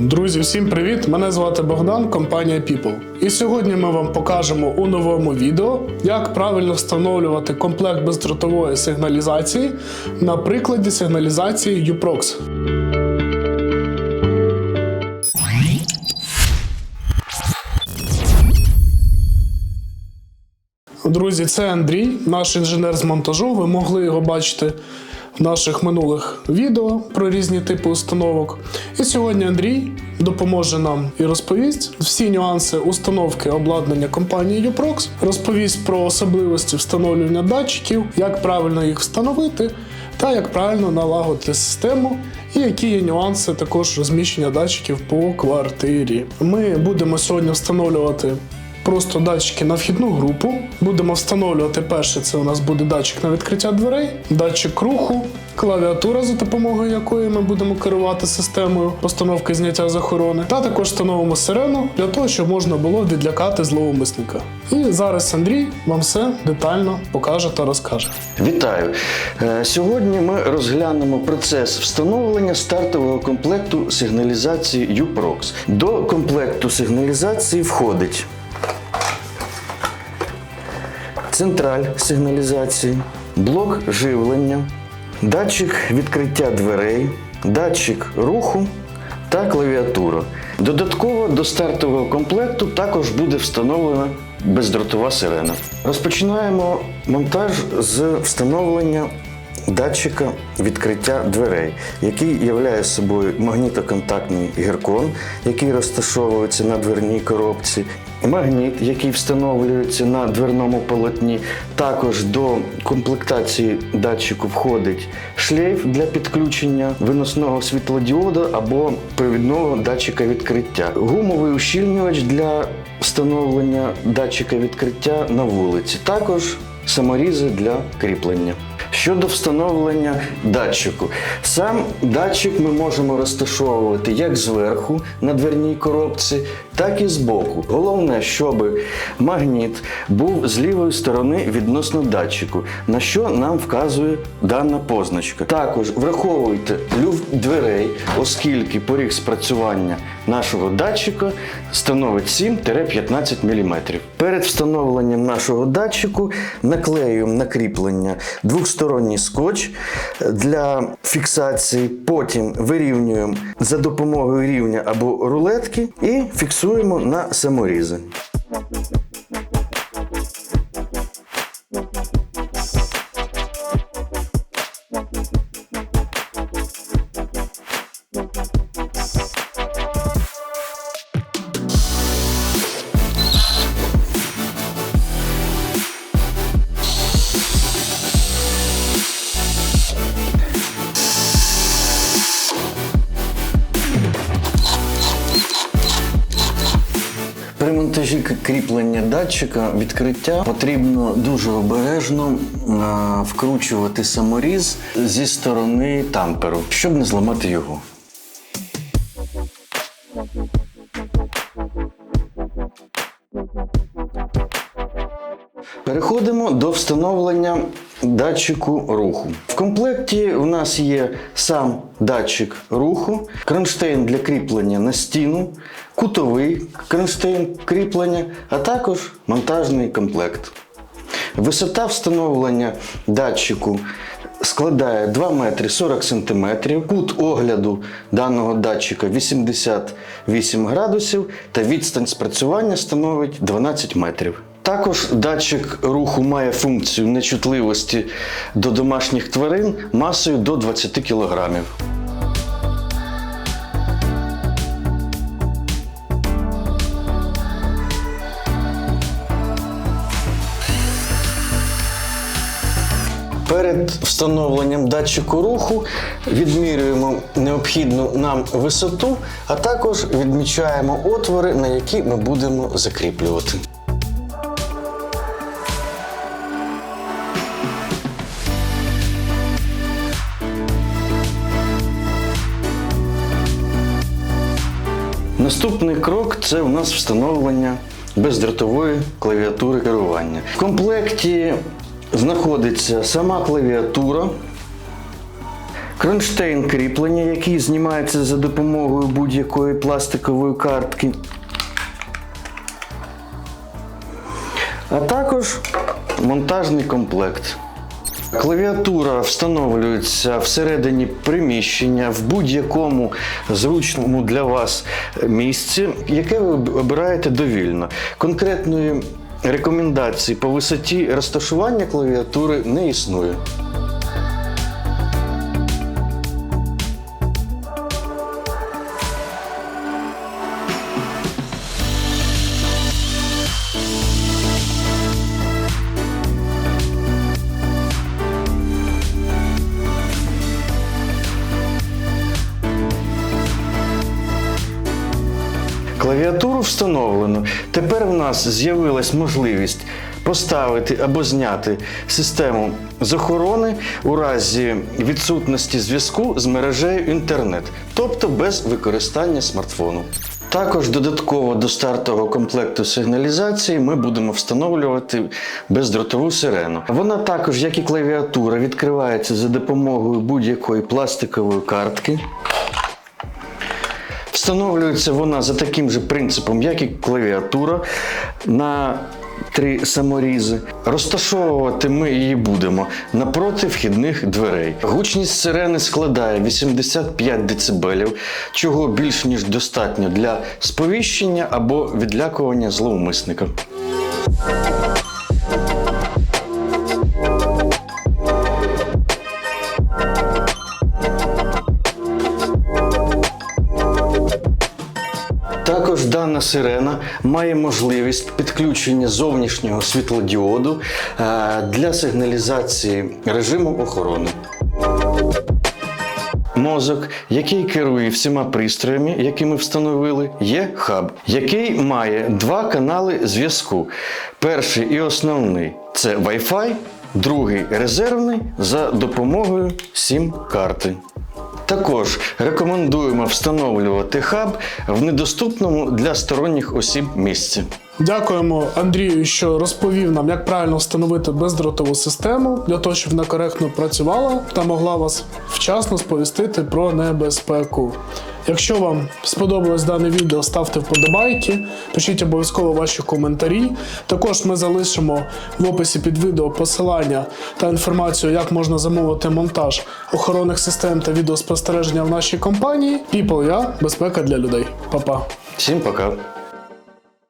Друзі, всім привіт! Мене звати Богдан, компанія People. І сьогодні ми вам покажемо у новому відео, як правильно встановлювати комплект бездротової сигналізації на прикладі сигналізації UPROX. Друзі, це Андрій, наш інженер з монтажу. Ви могли його бачити наших минулих відео про різні типи установок. І сьогодні Андрій допоможе нам і розповість всі нюанси установки обладнання компанії UPROX, розповість про особливості встановлювання датчиків, як правильно їх встановити. Та як правильно налагодити систему, і які є нюанси також розміщення датчиків по квартирі. Ми будемо сьогодні встановлювати просто датчики на вхідну групу. Будемо встановлювати перше, це у нас буде датчик на відкриття дверей, датчик руху, клавіатура, за допомогою якої ми будемо керувати системою постановки зняття з охорони, та також встановимо сирену для того, щоб можна було відлякати зловмисника. І зараз Андрій вам все детально покаже та розкаже. Вітаю! Е, Сьогодні ми розглянемо процес встановлення стартового комплекту сигналізації UPROX. До комплекту сигналізації входить централь сигналізації, блок живлення, датчик відкриття дверей, датчик руху та клавіатура. Додатково до стартового комплекту також буде встановлена бездротова сирена. Розпочинаємо монтаж з встановлення датчика відкриття дверей, який являє собою магнітоконтактний гіркон, який розташовується на дверній коробці. Магніт, який встановлюється на дверному полотні, також до комплектації датчику входить шлейф для підключення виносного світлодіода або провідного датчика відкриття, гумовий ущільнювач для встановлення датчика відкриття на вулиці, також саморізи для кріплення. Щодо встановлення датчику, сам датчик ми можемо розташовувати як зверху на дверній коробці, так і збоку. Головне, щоб магніт був з лівої сторони відносно датчику, на що нам вказує дана позначка. Також враховуйте люфт дверей, оскільки поріг спрацювання нашого датчика становить 7-15 мм. Перед встановленням нашого датчику наклеюємо на кріплення двохсторонній скотч для фіксації. Потім вирівнюємо за допомогою рівня або рулетки і фіксуємо на саморізи. При монтажі кріплення датчика відкриття потрібно дуже обережно а, вкручувати саморіз зі сторони тамперу, щоб не зламати його. Переходимо до встановлення датчику руху. В комплекті у нас є сам датчик руху, кронштейн для кріплення на стіну, кутовий кронштейн кріплення, а також монтажний комплект. Висота встановлення датчику складає 2 метри 40 сантиметрів. Кут огляду даного датчика 88 градусів та відстань спрацювання становить 12 метрів. Також датчик руху має функцію нечутливості до домашніх тварин масою до 20 кг. Перед встановленням датчику руху відмірюємо необхідну нам висоту, а також відмічаємо отвори, на які ми будемо закріплювати. Наступний крок це у нас встановлення бездротової клавіатури керування. В комплекті знаходиться сама клавіатура, кронштейн кріплення, який знімається за допомогою будь-якої пластикової картки. А також монтажний комплект. Клавіатура встановлюється всередині приміщення в будь-якому зручному для вас місці, яке ви обираєте довільно. Конкретної рекомендації по висоті розташування клавіатури не існує. Клавіатуру встановлено. Тепер в нас з'явилась можливість поставити або зняти систему з охорони у разі відсутності зв'язку з мережею інтернет, тобто без використання смартфону. Також додатково до стартового комплекту сигналізації ми будемо встановлювати бездротову сирену. Вона також, як і клавіатура, відкривається за допомогою будь-якої пластикової картки. Встановлюється вона за таким же принципом, як і клавіатура на три саморізи. Розташовувати ми її будемо напроти вхідних дверей. Гучність сирени складає 85 дБ, чого більш ніж достатньо для сповіщення або відлякування зловмисника. Дана сирена має можливість підключення зовнішнього світлодіоду е, для сигналізації режиму охорони. Мозок, який керує всіма пристроями, які ми встановили, є хаб, який має два канали зв'язку. Перший і основний це Wi-Fi, другий резервний за допомогою SIM-карти. Також рекомендуємо встановлювати хаб в недоступному для сторонніх осіб місці. Дякуємо Андрію, що розповів нам, як правильно встановити бездротову систему для того, щоб вона коректно працювала та могла вас вчасно сповістити про небезпеку. Якщо вам сподобалось дане відео, ставте вподобайки, пишіть обов'язково ваші коментарі. Також ми залишимо в описі під відео посилання та інформацію, як можна замовити монтаж охоронних систем та відеоспостереження в нашій компанії. People Я безпека для людей. Па-па. Всім пока!